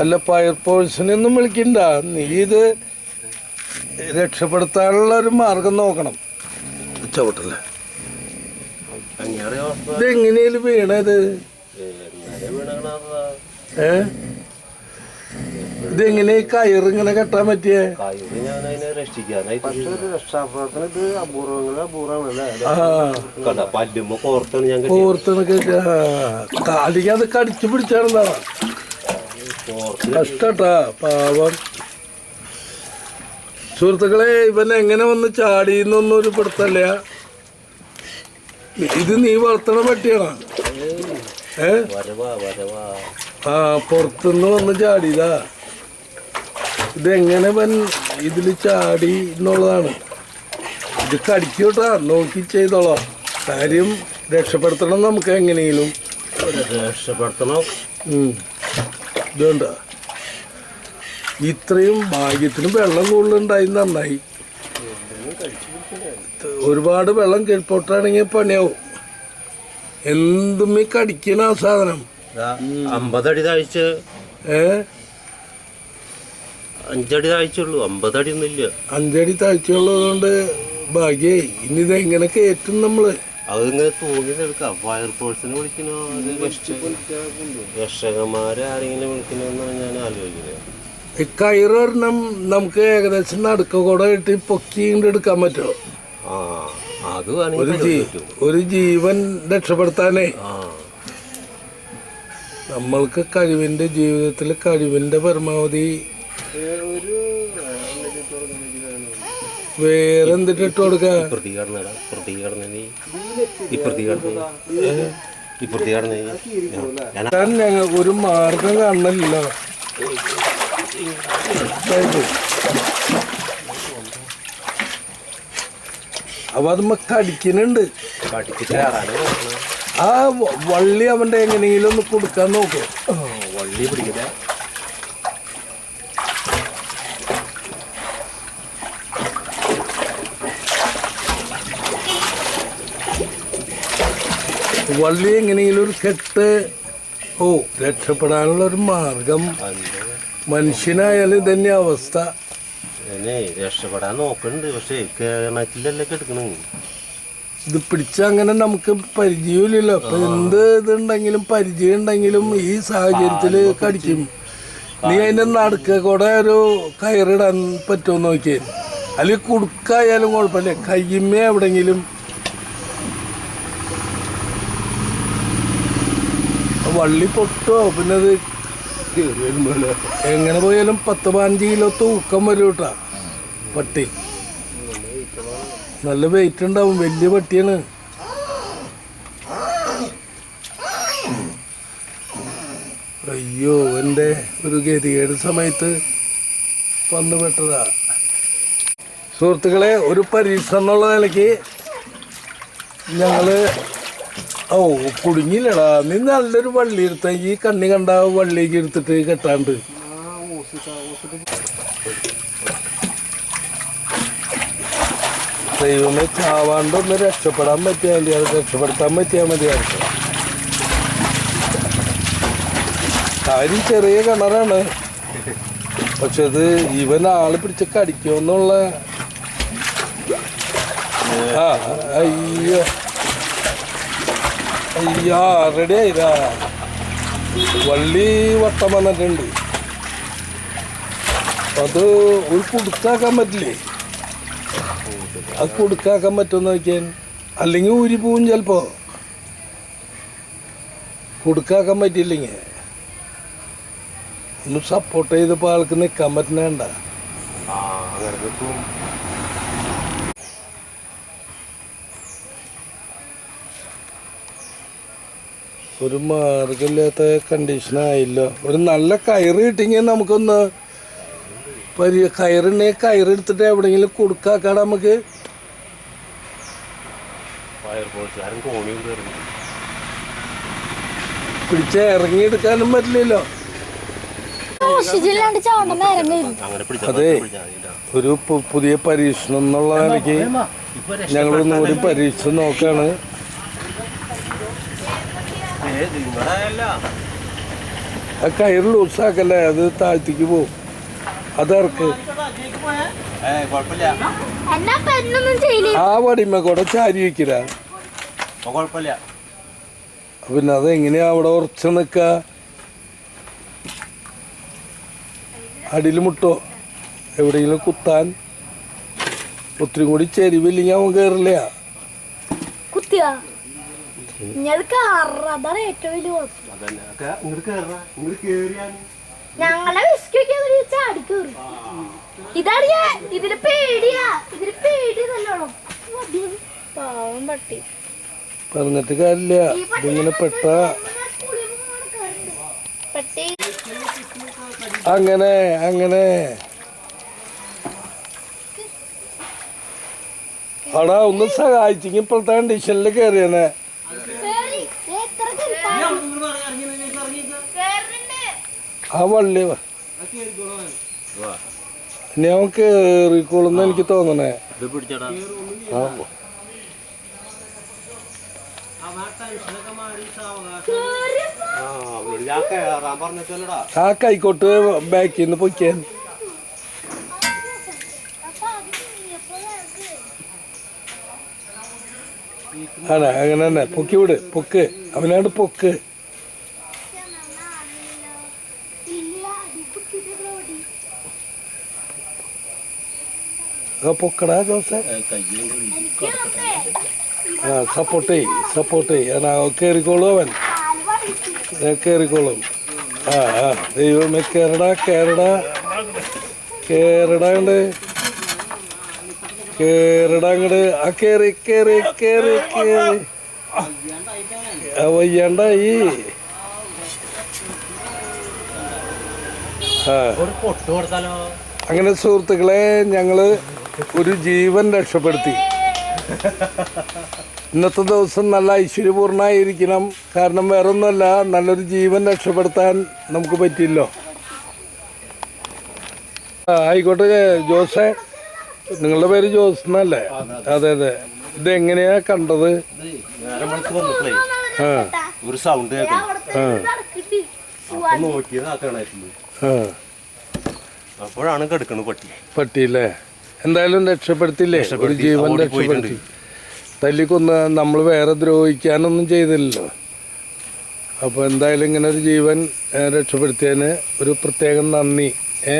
അല്ല ഫയർഫോഴ്സിനൊന്നും വിളിക്കണ്ട. നീ ഇത് രക്ഷപ്പെടുത്താനുള്ള ഒരു മാർഗം നോക്കണം. ചവിട്ടല്ലേ? ഇതെങ്ങനെയാലും വീണത്? ഏ? ഇതെങ്ങനെ കയറിങ്ങനെ കെട്ടാൻ പറ്റിയേ? കയ്യിൽ ഞാൻ അതിനെ രക്ഷിക്കാനായിട്ട് പക്ഷെ ഒരു രക്ഷാപ്രവർത്തനം ഇത് അപൂർവങ്ങൾ അപൂർവമാണല്ലേ? കണ്ട പല്ലുമ്പോ കോർത്താണ് ഞാൻ കെട്ടിയത്. ഓർത്ത് അല്ലെങ്കിൽ അത് കടിച്ചു പിടിച്ചാണെന്നാ. കഷ്ടട്ടാ പാവം. സുഹൃത്തുക്കളെ ഇവൻ എങ്ങനെ വന്ന് ചാടിയെന്നൊന്നും ഒരു പിടുത്തല്ല ഇത് നീ വളർത്തണ പട്ടിയാണോ? ഏ? ആ പുറത്തുനിന്ന് വന്ന് ചാടിയതാ. ഇതെങ്ങനെ വൻ ഇതിൽ ചാടി എന്നുള്ളതാണ്. ഇത് കടിക്കൂട്ടാ നോക്കി ചെയ്തോളാം. കാര്യം രക്ഷപ്പെടുത്തണം നമുക്ക് എങ്ങനെയെങ്കിലും. രക്ഷപ്പെടുത്തണം. ഇതുണ്ട. ഇത്രയും ഭാഗ്യത്തിന് വെള്ളം കൂടുതലുണ്ടായി നന്നായി. ഒരുപാട് വെള്ളം കിഴപ്പോട്ടാണെങ്കിൽ പണിയാവും. എന്തും ഈ കടിക്കണ ആ സാധനം. അമ്പതടി താഴ്ച. ഏ? അഞ്ചടി താഴ്ചയുള്ളൂ അമ്പതടി ഒന്നും ഇല്ല അഞ്ചടി താഴ്ചയുള്ളതുകൊണ്ട് ഭാഗ്യേ ഇനി ഇത് എങ്ങനെ കയറ്റും നമ്മൾ? അതിങ്ങനെ തൂങ്ങിയെടുക്കാം ഫയർ ഫോഴ്സിനെ വിളിക്കണോ? അത് രക്ഷകന്മാരെ ആരെങ്കിലും വിളിക്കണമെന്നാണ് ഞാൻ ആലോചിക്കുന്നത് ഈ കയറൊരെണ്ണം നമുക്ക് ഏകദേശം നടുക്ക കൂടെ ഇട്ട് പൊക്കിണ്ട് എടുക്കാൻ പറ്റുമോ? ആ അത് ഒരു ജീ ഒരു ജീവൻ രക്ഷപ്പെടുത്താനേ. നമ്മൾക്ക് കഴിവിന്റെ ജീവിതത്തിൽ കഴിവിന്റെ പരമാവധി ഒരു വേറെ എന്തിട്ട് ഇട്ട് കൊടുക്ക? ഞങ്ങൾ ഒരു മാർഗം കാണണില്ല അപ്പൊ അത് കടിക്കുന്നുണ്ട്. ആ വള്ളി അവന്റെ എങ്ങനെയെങ്കിലും ഒന്ന് കൊടുക്കാൻ നോക്കും. വള്ളി പിടിക്കട്ടെ. വള്ളി എങ്ങനെയെങ്കിലും ഒരു കെട്ട് ഓ രക്ഷപ്പെടാനുള്ള ഒരു മാർഗം. മനുഷ്യനായാലും ഇതന്നെ അവസ്ഥ. രക്ഷപ്പെടാൻ നോക്കുന്നുണ്ട് പക്ഷേ കേരളത്തിലല്ലേ കെടുക്കണേ. ഇത് പിടിച്ച അങ്ങനെ നമുക്ക് പരിചയമില്ലല്ലോ. അപ്പൊ എന്ത് ഇതുണ്ടെങ്കിലും പരിചയം ഉണ്ടെങ്കിലും ഈ സാഹചര്യത്തിൽ കടിക്കും. നീ അതിന്റെ നടുക്ക കൂടെ ഒരു കയറിടാൻ പറ്റുമോ നോക്കിയാൽ അല്ലെങ്കിൽ കുടുക്കായാലും കുഴപ്പമില്ല. കയ്യമ്മേ എവിടെങ്കിലും വള്ളി പൊട്ടോ പിന്നെ അത് എങ്ങനെ പോയാലും പത്ത് പതിനഞ്ച് കിലോ തൂക്കം വരും കേട്ടാ പട്ടി. നല്ല വെയിറ്റ് ഉണ്ടാവും വലിയ പട്ടിയാണ്. അയ്യോ എന്റെ ഒരു ഗതികേട് സമയത്ത് വന്നു പെട്ടതാ. സുഹൃത്തുക്കളെ ഒരു പരീക്ഷ എന്നുള്ള നിലയ്ക്ക് ഞങ്ങൾ ഓ കുടുങ്ങിയില്ലടാ. നീ നല്ലൊരു വള്ളി എടുത്ത. ഈ കണ്ണി കണ്ട വള്ളിക്ക് എടുത്തിട്ട് കെട്ടാണ്ട്. ദൈവമേ ചാവാണ്ടൊന്ന് രക്ഷപ്പെടാൻ പറ്റിയാൽ മതി. അത് രക്ഷപ്പെടുത്താൻ പറ്റിയാൽ മതിയായിരുന്നു കാര്യം ചെറിയ കിണറാണ്. പക്ഷെ അത് ഇവൻ ആൾ പിടിച്ച് കടിക്കുമെന്നുള്ള ആ അയ്യോ. അയ്യോ റെഡി ആയിരാ വള്ളി വട്ടം വന്നിട്ടുണ്ട്. അത് ഒരു കൊടുക്കാക്കാൻ പറ്റില്ലേ? അത് കൊടുക്കാക്കാൻ പറ്റുമെന്ന് നോക്കിയാൽ അല്ലെങ്കിൽ ഊരി പോവും ചിലപ്പോ. കൊടുക്കാക്കാൻ പറ്റിയില്ലെങ്കിൽ. ഒന്ന് സപ്പോർട്ട് ചെയ്തപ്പോൾ ആൾക്ക് നിൽക്കാൻ പറ്റുന്നേണ്ട ആ അങ്ങനെ നിൽക്കും ഒരു മാർഗമില്ലാത്ത കണ്ടീഷനായില്ല ഒരു നല്ല കയറ് കിട്ടിയെങ്കിൽ നമുക്കൊന്ന് പരി കയറുണ്ടെങ്കിൽ കയറെടുത്തിട്ട് എവിടെയെങ്കിലും കൊടുക്കാക്കാട നമുക്ക്. പിടിച്ച ഇറങ്ങിയെടുക്കാനും പറ്റില്ലല്ലോ. അതെ. ഒരു പുതിയ പരീക്ഷണം എന്നുള്ള നിലയ്ക്ക് ഒന്നുകൂടി പരീക്ഷിച്ച് നോക്കാണ്. ആ കയറ് ലൂസാക്കല്ലേ അത് താഴ്ത്തിക്ക് പോവും അതർക്ക് ആ വടിമ കൂടെ ചാരി വെക്കില്ല പിന്നെ അത് എങ്ങനെയാ അവിടെ ഉറച്ച് നിക്ക? അടിയിൽ മുട്ടോ? എവിടെയെങ്കിലും കുത്താൻ? ഒത്തിരി കൂടി ചെരിവില്ലെങ്കിൽ അവൻ കയറില്ല കുത്തിയ? കാറ അതാണ് ഏറ്റവും വലിയ കുഴപ്പം. അതന്നെ. ഒക്കെ ഇങ്ങോട്ട് കയറാ ഇങ്ങോട്ട് കേറിയാ ഞങ്ങളെ വിസ്കൊക്കെ ഇതിന് പേടിയാ. ഇതിന് പേടി നല്ലോണം. മതി. പാവം പട്ടി. പറഞ്ഞിട്ട് കാര്യമില്ല ഇതിങ്ങനെ പട്ടി അങ്ങനെ അങ്ങനെ. അടാ ഒന്ന് സഹായിച്ചെങ്കിൽ ഇപ്പോഴത്തെ കണ്ടീഷനിൽ കയറിയനെ കേറി. ദേ എത്ര കയറി. കേറുന്നുണ്ട്. ആ ഞാൻ അവൻ എനിക്ക് തോന്നണേ. ആ. കൈക്കോട്ട് ബാക്കിൽ നിന്ന് പൊയ്ക്കാൻ ആണ്? അങ്ങനെ തന്നെ. പൊക്കി വിട്. പൊക്ക്. അവനാണ്ട് പൊക്ക് ഇല്ല, അടി കുത്തിയിട്ട് ഓടി. ആ പൊക്കടാ ജോസേ. ആ സപ്പോർട്ട് ചെയ് സപ്പോർട്ട്. ചെയ് ആ കയറിക്കോളും അവൻ കയറിക്കോളും ആ ആ ദൈവമേ കയറടാ കയറടാ കേരടാ ഉണ്ട് കേരടാ അങ്ങട്. ആ കേറി കേറി കേറി വയ്യാണ്ടായി. അങ്ങനെ സുഹൃത്തുക്കളെ ഞങ്ങൾ ഒരു ജീവൻ രക്ഷപ്പെടുത്തി. ഇന്നത്തെ ദിവസം നല്ല ഐശ്വര്യപൂർണമായിരിക്കണം കാരണം വേറെ ഒന്നുമല്ല നല്ലൊരു ജീവൻ രക്ഷപ്പെടുത്താൻ നമുക്ക് പറ്റില്ലോ. ആയിക്കോട്ടെ ജോസെ. നിങ്ങളുടെ പേര് ജോസ് എന്നല്ലേ? അതെ അതെ. ഇത് എങ്ങനെയാ കണ്ടത് ഒരു സൗണ്ട് നോക്കിയത് അപ്പോഴാണ് പട്ടി. പറ്റിയില്ലേ എന്തായാലും രക്ഷപ്പെടുത്തില്ലേ? ഒരു ജീവൻ രക്ഷപ്പെടുത്തി. തല്ലിക്കൊന്ന് നമ്മൾ വേറെ ദ്രോഹിക്കാനൊന്നും ചെയ്തില്ലല്ലോ. അപ്പോൾ എന്തായാലും ഇങ്ങനെ ഒരു ജീവൻ രക്ഷപ്പെടുത്തിയതിന് ഒരു പ്രത്യേകം നന്ദി. ഏ